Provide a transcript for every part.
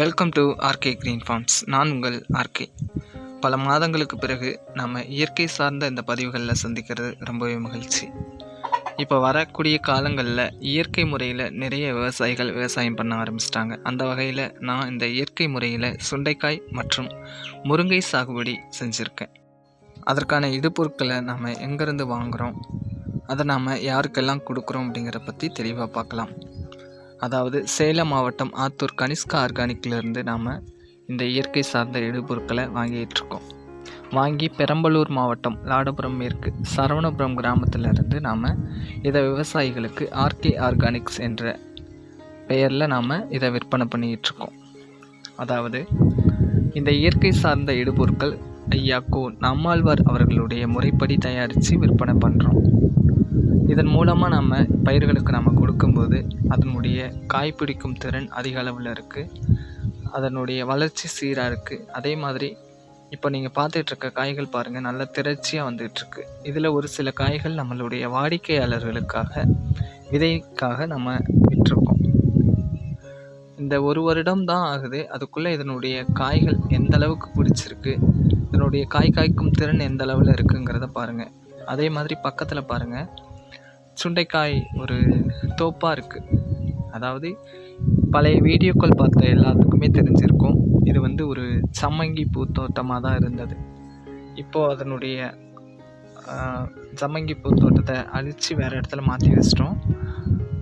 Welcome to RK green farms நான் உங்கள் RK பல மாதங்களுக்கு பிறகு நம்ம இயற்கை சார்ந்த இந்த பதிவுகளில் சந்திக்கிறது ரொம்பவே மகிழ்ச்சி. இப்போ வரக்கூடிய காலங்களில் இயற்கை முறையில் நிறைய விவசாயிகள் விவசாயம் பண்ண ஆரம்பிச்சிட்டாங்க. அந்த வகையில் நான் இந்த இயற்கை முறையில் சுண்டைக்காய் மற்றும் முருங்கை சாகுபடி செஞ்சுருக்கேன். அதற்கான இடுபொருட்களை நம்ம எங்கேருந்து வாங்குகிறோம் அதை நாம் யாருக்கெல்லாம் கொடுக்குறோம் அப்படிங்கிறத பற்றி தெளிவாக பார்க்கலாம். அதாவது சேலம் மாவட்டம் ஆத்தூர் கனிஷ்கா ஆர்கானிக்லேருந்து நாம் இந்த இயற்கை சார்ந்த இடுபொருட்களை வாங்கிட்டுருக்கோம். வாங்கி பெரம்பலூர் மாவட்டம் லாடபுரம் மேற்கு சரவணபுரம் கிராமத்திலிருந்து நாம் இதை விவசாயிகளுக்கு ஆர்கே ஆர்கானிக்ஸ் என்ற பெயரில் நாம் இதை விற்பனை பண்ணிகிட்ருக்கோம் அதாவது இந்த இயற்கை சார்ந்த இடுபொருட்கள் ஐயா கோ நம்மாழ்வார் அவர்களுடைய முறைப்படி தயாரித்து விற்பனை பண்ணுறோம் இதன் மூலமாக நம்ம பயிர்களுக்கு நம்ம கொடுக்கும்போது அதனுடைய காய் பிடிக்கும் திறன் அதிக அளவில் இருக்குது அதனுடைய வளர்ச்சி சீராக இருக்குது அதே மாதிரி இப்போ நீங்கள் பார்த்துட்ருக்க காய்கள் பாருங்கள் நல்ல திரட்சியாக வந்துகிட்ருக்கு இதில் ஒரு சில காய்கள் நம்மளுடைய வாடிக்கையாளர்களுக்காக விதைக்காக நம்ம விட்டுருக்கோம் இந்த ஒரு வருடம் தான் ஆகுது. அதுக்குள்ளே இதனுடைய காய்கள் எந்த அளவுக்கு பிடிச்சிருக்கு இதனுடைய காய் காய்க்கும் திறன் எந்த அளவில் இருக்குங்கிறத பாருங்கள் அதே மாதிரி பக்கத்தில் பாருங்கள் சுண்டைக்காய் ஒரு தோப்பாக இருக்குது அதாவது பழைய வீடியோக்கள் பார்த்த எல்லாத்துக்குமே தெரிஞ்சிருக்கும். இது வந்து ஒரு சம்மங்கி பூத்தோட்டமாக தான் இருந்தது. இப்போது அதனுடைய சம்மங்கி பூத்தோட்டத்தை அழித்து வேறு இடத்துல மாற்றி வச்சிட்டோம்.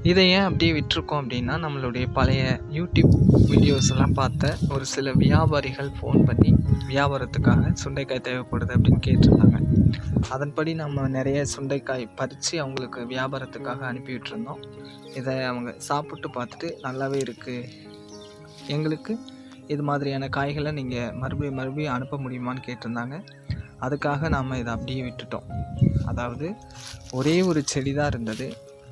இதை ஏன் அப்படியே விட்டுருக்கோம் அப்படின்னா நம்மளுடைய பழைய யூடியூப் வீடியோஸ் எல்லாம் பார்த்த ஒரு சில வியாபாரிகள் ஃபோன் பண்ணி வியாபாரத்துக்காக சுண்டைக்காய் தேவைப்படுது அப்படின்னு கேட்டிருந்தாங்க. அதன்படி நம்ம நிறைய சுண்டைக்காய் பறித்து அவங்களுக்கு வியாபாரத்துக்காக அனுப்பி விட்டுருந்தோம். இதை அவங்க சாப்பிட்டு பார்த்துட்டு நல்லாவே இருக்குது எங்களுக்கு இது மாதிரியான காய்களை நீங்கள் மறுபடியும் மறுபடியும் அனுப்ப முடியுமான்னு கேட்டிருந்தாங்க. அதுக்காக நாம் இதை அப்படியே விட்டுட்டோம். அதாவது ஒரே ஒரு செடி தான் இருந்தது.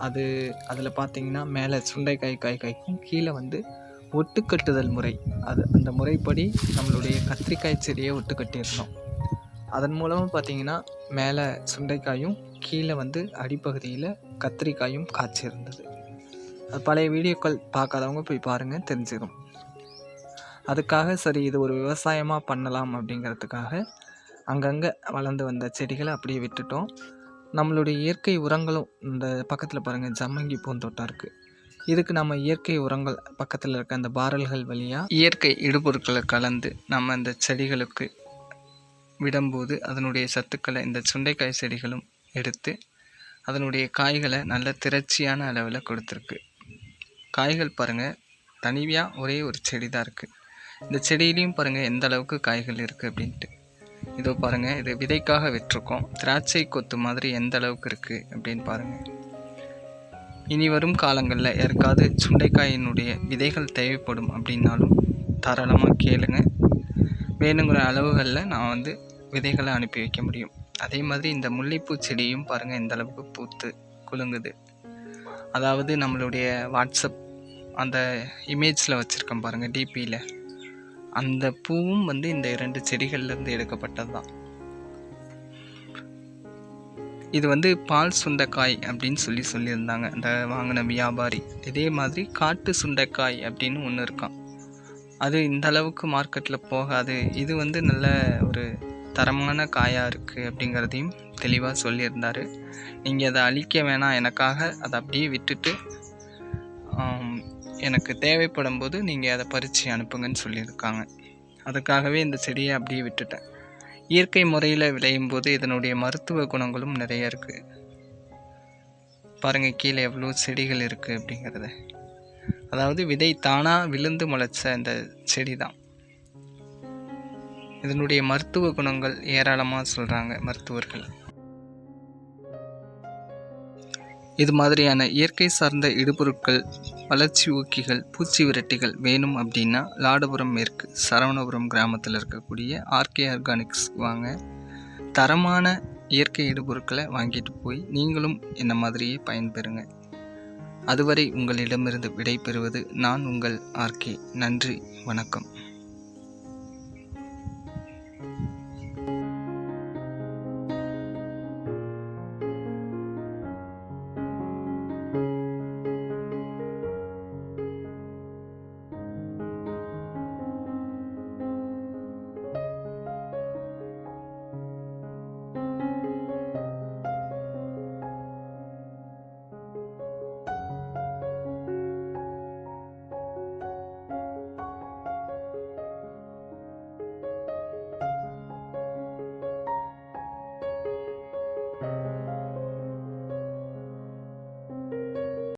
அது அதில் பார்த்தீங்கன்னா மேலே சுண்டைக்காய் காய் காய்க்கும் கீழே வந்து ஒட்டுக்கட்டுதல் முறை. அது அந்த முறைப்படி நம்மளுடைய கத்திரிக்காய் செடியை ஒட்டுக்கட்டியிருந்தோம் அதன் மூலமாக பார்த்தீங்கன்னா மேலே சுண்டைக்காயும் கீழே வந்து அடிப்பகுதியில் கத்திரிக்காயும் காய்ச்சிருந்தது. அது பழைய வீடியோக்கள் பார்க்காதவங்க போய் பாருங்கள் தெரிஞ்சிடும் அதுக்காக சரி இது ஒரு விவசாயமாக பண்ணலாம் அப்படிங்கிறதுக்காக அங்கங்கே வளர்ந்து வந்த செடிகளை அப்படியே விட்டுட்டோம். நம்மளுடைய இயற்கை உரங்களும் இந்த பக்கத்தில் பாருங்கள் ஜம்மங்கி பூந்தோட்டம் இருக்குது இதுக்கு நம்ம இயற்கை உரங்கள் பக்கத்தில் இருக்க அந்த பாரல்கள் வழியாக இயற்கை இடுபொருட்களை கலந்து நம்ம அந்த செடிகளுக்கு விடும்போது அதனுடைய சத்துக்களை இந்த சுண்டைக்காய் செடிகளும் எடுத்து அதனுடைய காய்களை நல்ல திரட்சியான அளவில் கொடுத்துருக்கு. காய்கள் பாருங்கள் தனியாக ஒரே ஒரு செடி தான் இருக்குது இந்த செடியிலையும் பாருங்கள் எந்த அளவுக்கு காய்கள் இருக்குது அப்படின்ட்டு. இதோ பாருங்கள் இது விதைக்காக விட்டுருக்கோம். திராட்சை கொத்து மாதிரி எந்த அளவுக்கு இருக்குது அப்படின்னு பாருங்கள் இனி வரும் காலங்களில் யாருக்காவது சுண்டைக்காயினுடைய விதைகள் தேவைப்படும் அப்படின்னாலும் தாராளமாக கேளுங்க. வேணுங்கிற அளவுகளில் நான் வந்து விதைகளை அனுப்பி வைக்க முடியும். அதே மாதிரி இந்த முல்லைப்பூ செடியும் பாருங்கள் எந்த அளவுக்கு பூத்து குலுங்குது. அதாவது நம்மளுடைய வாட்ஸ்அப் அந்த இமேஜில் வச்சுருக்கேன் பாருங்கள் டிபியில் அந்த பூவும் வந்து இந்த இரண்டு செடிகள்லேருந்து எடுக்கப்பட்டது தான் இது வந்து பால் சுண்டைக்காய் அப்படின்னு சொல்லி சொல்லியிருந்தாங்க. அந்த வாங்கின வியாபாரி. இதே மாதிரி காட்டு சுண்டைக்காய் அப்படின்னு ஒன்று இருக்கான் அது இந்த அளவுக்கு மார்க்கெட்டில் போகாது. இது வந்து நல்ல ஒரு தரமான காயாக இருக்குது அப்படிங்கிறதையும் தெளிவாக சொல்லியிருந்தார். நீங்கள் அதை அழிக்க வேணாம். எனக்காக அதை அப்படியே விட்டுட்டு எனக்கு தேவைப்படும் போது நீங்கள் அதை பறித்து அனுப்புங்கன்னு சொல்லியிருக்காங்க. அதுக்காகவே இந்த செடியை அப்படியே விட்டுட்டேன். இயற்கை முறையில் விளையும் போது இதனுடைய மருத்துவ குணங்களும் நிறைய இருக்குது பாருங்கள் கீழே எவ்வளோ செடிகள் இருக்குது அப்படிங்கிறத. அதாவது விதை தானாக விழுந்து முளைச்ச இந்த செடி தான் இதனுடைய மருத்துவ குணங்கள் ஏராளமாக சொல்கிறாங்க மருத்துவர்கள். இது மாதிரியான இயற்கை சார்ந்த இடுபொருட்கள் வளர்ச்சி ஊக்கிகள் பூச்சி விரட்டிகள் வேணும் அப்படின்னா லாடபுரம் மேற்கு சரவணபுரம் கிராமத்தில் இருக்கக்கூடிய ஆர்கே ஆர்கானிக்ஸ் வாங்க. தரமான இயற்கை இடுபொருட்களை வாங்கிட்டு போய் நீங்களும் என்ன மாதிரியே பயன்பெறுங்க. அதுவரை உங்களிடமிருந்து விடை பெறுவது நான் உங்கள் ஆர்கே. நன்றி வணக்கம்.